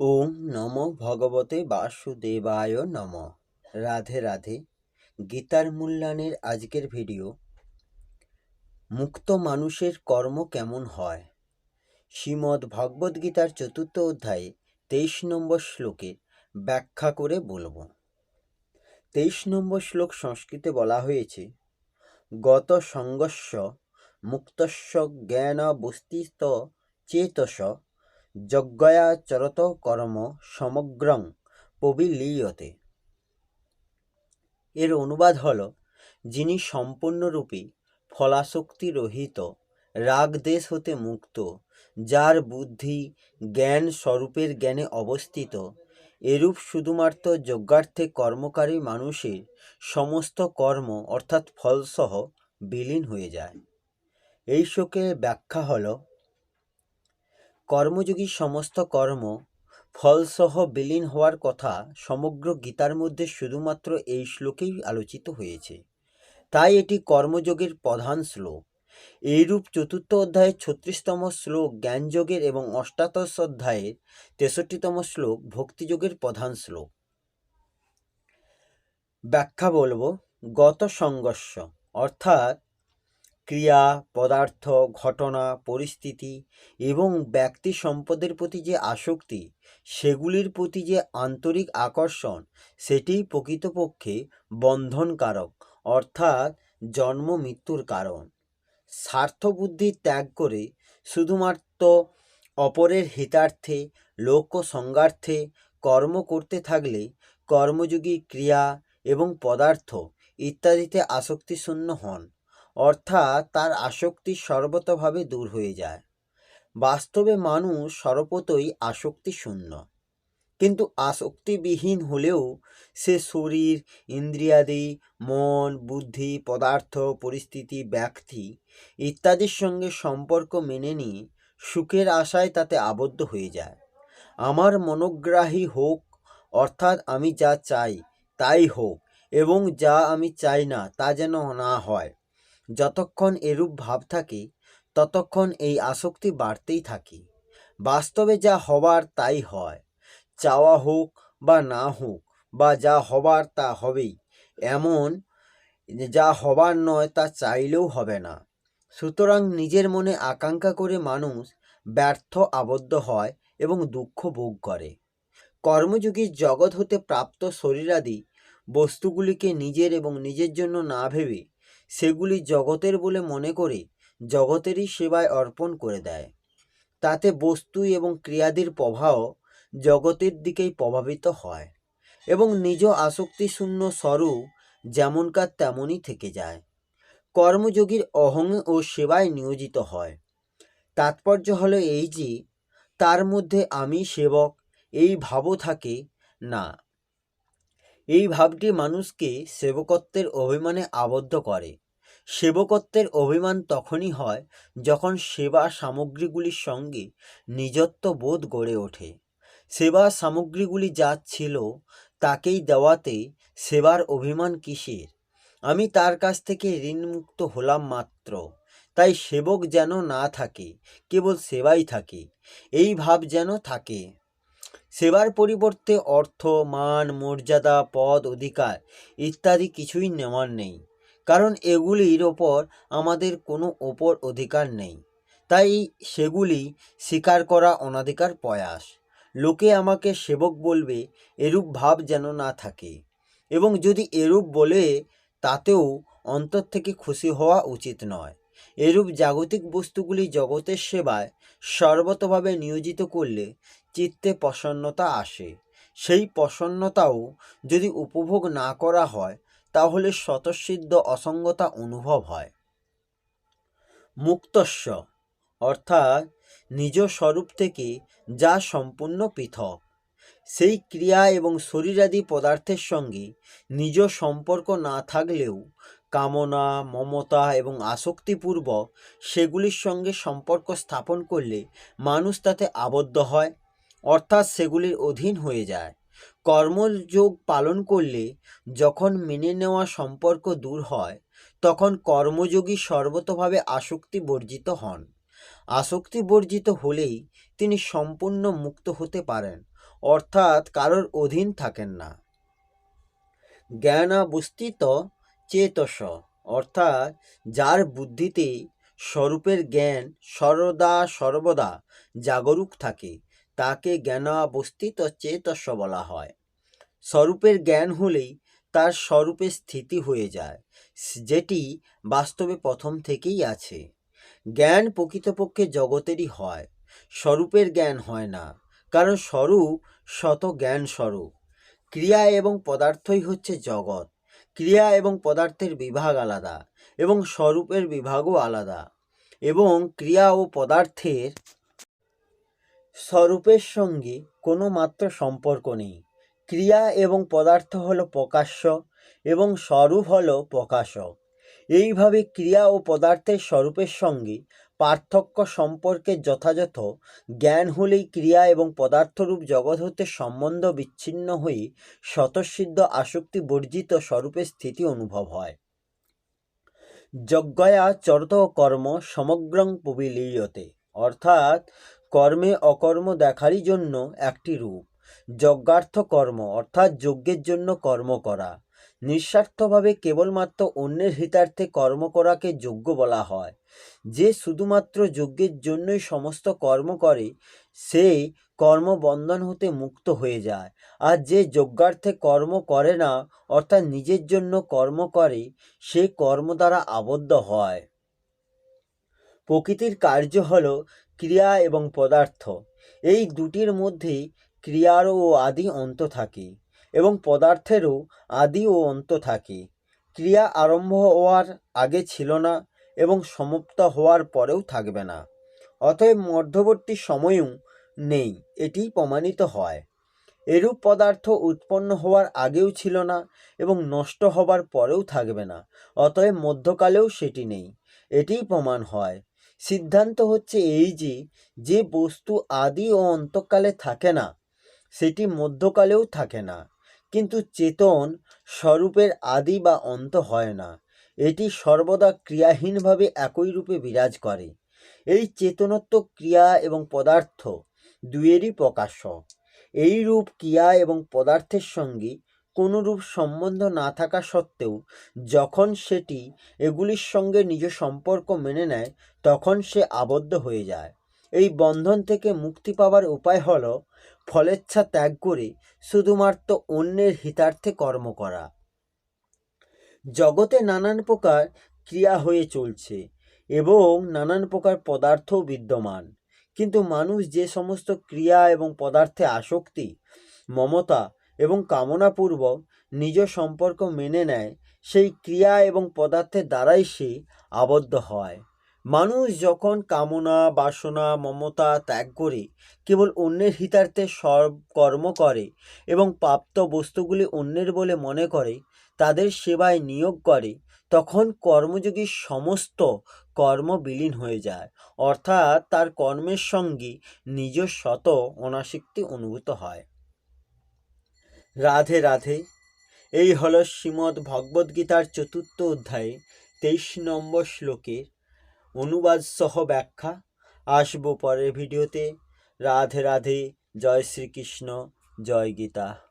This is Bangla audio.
ওম নম ভগবতে বাসুদেবায় নম। রাধে রাধে। গীতার মূল্যায়নের আজকের ভিডিও, মুক্ত মানুষের কর্ম কেমন হয়? শ্রীমদ্ ভগবদ গীতার চতুর্থ অধ্যায়ে তেইশ নম্বর শ্লোকের ব্যাখ্যা করে বলব। তেইশ নম্বর শ্লোক সংস্কৃতে বলা হয়েছে, গত সঙ্গস্য মুক্তস্য জ্ঞান বস্তিত চেতস যজ্ঞয়া চরত কর্ম সমগ্রং পবিলীয়তে। এর অনুবাদ হল, যিনি সম্পূর্ণরূপে ফলাশক্তি রহিত রাগদেশ হতে মুক্ত, যার বুদ্ধি জ্ঞান স্বরূপের জ্ঞানে অবস্থিত, এরূপ শুধুমাত্র যজ্ঞার্থে কর্মকারী মানুষের সমস্ত কর্ম অর্থাৎ ফলসহ বিলীন হয়ে যায়। এই শোকে ব্যাখ্যা হলো কর্মযোগী সমস্ত কর্ম ফলসহ বিলীন হওয়ার কথা সমগ্র গীতার মধ্যে শুধুমাত্র এই শ্লোকেই আলোচিত হয়েছে। তাই এটি কর্মযোগের প্রধান শ্লোক। এইরূপ চতুর্থ অধ্যায়ের ছত্রিশতম শ্লোক জ্ঞানযোগের এবং অষ্টাদশ অধ্যায়ের তেষট্টিতম শ্লোক ভক্তিযোগের প্রধান শ্লোক। ব্যাখ্যা বলব, গত সংঘর্ষ, অর্থাৎ ক্রিয়া, পদার্থ, ঘটনা, পরিস্থিতি এবং ব্যক্তি সম্পদের প্রতি যে আসক্তি, সেগুলির প্রতি যে আন্তরিক আকর্ষণ সেটিই প্রকৃতপক্ষে বন্ধনকারক, অর্থাৎ জন্ম মৃত্যুর কারণ। স্বার্থবুদ্ধি ত্যাগ করে শুধুমাত্র অপরের হিতার্থে লক্ষ্য সংজ্ঞার্থে কর্ম করতে থাকলে কর্মযোগী ক্রিয়া এবং পদার্থ ইত্যাদিতে আসক্তিশূন্য হন। অর্থাৎ তার আসক্তি সর্বতভাবে দূর হয়ে যায়। বাস্তবে মানুষ সর্বতই আসক্তি শূন্য কিন্তু আসক্তিবিহীন হলেও সে শরীর, ইন্দ্রিয়াদি, মন, বুদ্ধি, পদার্থ, পরিস্থিতি, ব্যক্তি ইত্যাদির সঙ্গে সম্পর্ক মেনে নিয়ে সুখের আশায় তাতে আবদ্ধ হয়ে যায়। আমার মনোগ্রাহী হোক, অর্থাৎ আমি যা চাই তাই হোক এবং যা আমি চাই না তা যেন না হয়। যতক্ষণ এরূপ ভাব থাকে, ততক্ষণ এই আসক্তি বাড়তেই থাকে। বাস্তবে যা হবার তাই হয়, চাওয়া হোক বা না হোক, বা যা হবার তা হবেই, এমন যা হবার নয় তা চাইলেও হবে না। সুতরাং নিজের মনে আকাঙ্ক্ষা করে মানুষ ব্যর্থ, আবদ্ধ হয় এবং দুঃখ ভোগ করে। কর্মযোগীর জগৎ হতে প্রাপ্ত শরীরাদি বস্তুগুলিকে নিজের এবং নিজের জন্য না ভেবে সেগুলি জগতের বলে মনে করে জগতেরই সেবায় অর্পণ করে দেয়। তাতে বস্তু এবং ক্রিয়াদির প্রভাব জগতের দিকেই প্রভাবিত হয় এবং নিজ আসক্তিশূন্য স্বরূপ যেমনকার তেমনই থেকে যায়। কর্মযোগীর অহং ও সেবায় নিয়োজিত হয়। তাৎপর্য হলো এই যে, তার মধ্যে আমি সেবক, এই ভাবও থাকে না। এই ভাবটি মানুষকে সেবকত্বের অভিমানে আবদ্ধ করে। সেবকত্বের অভিমান তখনই হয় যখন সেবা সামগ্রীগুলির সঙ্গে নিজত্ব বোধ গড়ে ওঠে। সেবা সামগ্রীগুলি যা ছিল তাকেই দেওয়াতে সেবার অভিমান কিসের? আমি তার কাছ থেকে ঋণমুক্ত হলাম মাত্র, তাই সেবক যেন না থাকে, কেবল সেবাই থাকে, এই ভাব যেন থাকে। সেবার পরিবর্তে অর্থ, মান, মর্যাদা, পদ, অধিকার ইত্যাদি কিছুই নেওয়ার নেই। কারণ এগুলির ওপর আমাদের কোনো ওপর অধিকার নেই। তাই সেগুলি স্বীকার করা অনাধিকার প্রয়াস। লোকে আমাকে সেবক বলবে, এরূপ ভাব যেন না থাকে। এবং যদি এরূপ বলে, তাতেও অন্তর থেকে খুশি হওয়া উচিত নয়। এরূপ জাগতিক বস্তুগুলি জগতের সেবায় সর্বতভাবে নিয়োজিত করলে চিত্তে প্রসন্নতা আসে। সেই প্রসন্নতাও যদি উপভোগ না করা হয়, তাহলে স্বতঃসিদ্ধ অসঙ্গতা অনুভব হয়। মুক্তস্ব অর্থাৎ নিজ স্বরূপ থেকে যা সম্পূর্ণ পৃথক। সেই ক্রিয়া এবং শরীরাদি পদার্থের সঙ্গে নিজ সম্পর্ক না থাকলেও কামনা, মমতা এবং আসক্তিপূর্বক সেগুলির সঙ্গে সম্পর্ক স্থাপন করলে মানুষ তাতে আবদ্ধ হয়। অর্থাৎ সেগুলির অধীন হয়ে যায়। কর্মযোগ পালন করলে যখন মেনে নেওয়া সম্পর্ক দূর হয়, তখন কর্মযোগী সর্বতভাবে আসক্তি বর্জিত হন। আসক্তি বর্জিত হলেই তিনি সম্পূর্ণ মুক্ত হতে পারেন, অর্থাৎ কারোর অধীন থাকেন না। জ্ঞানাবস্থিত চেতস, অর্থাৎ যার বুদ্ধিতে স্বরূপের জ্ঞান সর্বদা সর্বদা জাগরুক থাকে। তাকে জ্ঞানাবস্থিত চেতস বলা হয়। স্বরূপের জ্ঞান হলেই তার স্বরূপে স্থিতি হয়ে যায়, যেটি বাস্তবে প্রথম থেকেই আছে। জ্ঞান প্রকৃতপক্ষে জগতেরই হয়, স্বরূপের জ্ঞান হয় না, কারণ স্বরূপ শত জ্ঞান স্বরূপ ক্রিয়া এবং পদার্থই হচ্ছে জগৎ। ক্রিয়া এবং পদার্থের বিভাগ আলাদা এবং স্বরূপের বিভাগও আলাদা এবং ক্রিয়া ও পদার্থের স্বরূপের সঙ্গে কোনো মাত্র সম্পর্ক নেই। ক্রিয়া এবং পদার্থ হলো প্রকাশ্য এবং স্বরূপ হলো প্রকাশক। এইভাবে ক্রিয়া ও পদার্থের স্বরূপের সঙ্গে পার্থক্য সম্পর্কে যথাযথ জ্ঞান হলেই ক্রিয়া এবং পদার্থরূপ জগৎ হতে সম্বন্ধ বিচ্ছিন্ন হয়ে স্বতঃসিদ্ধ আসক্তি বর্জিত স্বরূপের স্থিতি অনুভব হয়। যজ্ঞয়া চরত কর্ম সমগ্রং পবিলীয়তে অর্থাৎ কর্মে অকর্ম দেখারই জন্য একটি রূপ। যজ্ঞার্থ কর্ম, অর্থাৎ যজ্ঞের জন্য কর্ম করা। নিঃস্বার্থভাবে কেবলমাত্র অন্যের হিতার্থে কর্ম করাকে যোগ্য বলা হয়। যে শুধুমাত্র যজ্ঞের জন্যই সমস্ত কর্ম করে সে কর্মবন্ধন হতে মুক্ত হয়ে যায়। আর যে যজ্ঞার্থে কর্ম করে না, অর্থাৎ নিজের জন্য কর্ম করে, সে কর্ম দ্বারা আবদ্ধ হয়। প্রকৃতির কার্য হল ক্রিয়া এবং পদার্থ। এই দুটির মধ্যে ক্রিয়ারও ও আদি অন্ত থাকে এবং পদার্থেরও আদি ও অন্ত থাকে। ক্রিয়া আরম্ভ হওয়ার আগে ছিল না এবং সমাপ্ত হওয়ার পরেও থাকবে না। অতএব মধ্যবর্তী সময়ও নেই, এটি প্রমাণিত হয়। এরূপ পদার্থ উৎপন্ন হওয়ার আগেও ছিল না এবং নষ্ট হবার পরেও থাকবে না, অতএব মধ্যকালেও সেটি নেই। এটিই প্রমাণ হয়। সিদ্ধান্ত হচ্ছে এই যে যে বস্তু আদি ও অন্তকালে থাকে না, সেটি মধ্যকালেও থাকে না। কিন্তু চেতন স্বরূপের আদি বা অন্ত হয় না। এটি সর্বদা ক্রিয়াহীনভাবে একই রূপে বিরাজ করে। এই চেতনত্ব ক্রিয়া এবং পদার্থ দুয়েরই প্রকাশ্য। এই রূপ ক্রিয়া এবং পদার্থের সঙ্গে কোনো রূপ সম্বন্ধ না থাকা সত্ত্বেও, যখন সেটি এগুলির সঙ্গে নিজ সম্পর্ক মেনে নেয়, তখন সে আবদ্ধ হয়ে যায়। এই বন্ধন থেকে মুক্তি পাওয়ার উপায় হল, ফলেচ্ছা ত্যাগ করে শুধুমাত্র অন্যের হিতার্থে কর্ম করা। জগতে নানান প্রকার ক্রিয়া হয়ে চলছে এবং নানান প্রকার পদার্থও বিদ্যমান। কিন্তু মানুষ যে সমস্ত ক্রিয়া এবং পদার্থে আসক্তি, মমতা এবং কামনাপূর্বক নিজ সম্পর্ক মেনে নেয়, সেই ক্রিয়া এবং পদার্থের দ্বারাই সে আবদ্ধ হয়। মানুষ যখন কামনা, বাসনা, মমতা ত্যাগ করে, কেবল অন্যের হিতার্থে সব কর্ম করে এবং প্রাপ্ত বস্তুগুলি অন্যের বলে মনে করে, তাদের সেবায় নিয়োগ করে, তখন কর্মযোগীর সমস্ত কর্ম বিলীন হয়ে যায়। অর্থাৎ তার কর্মের সঙ্গে নিজ শত অনাসক্তি অনুভূত হয়। রাধে রাধে। এই হল শ্রীমদ্ ভগবদ্গীতার চতুর্থ অধ্যায়ে, তেইশ নম্বর শ্লোকের অনুবাদ সহ ব্যাখ্যা। আসব পরের ভিডিওতে। রাধে রাধে, জয় শ্রীকৃষ্ণ, জয় গীতা।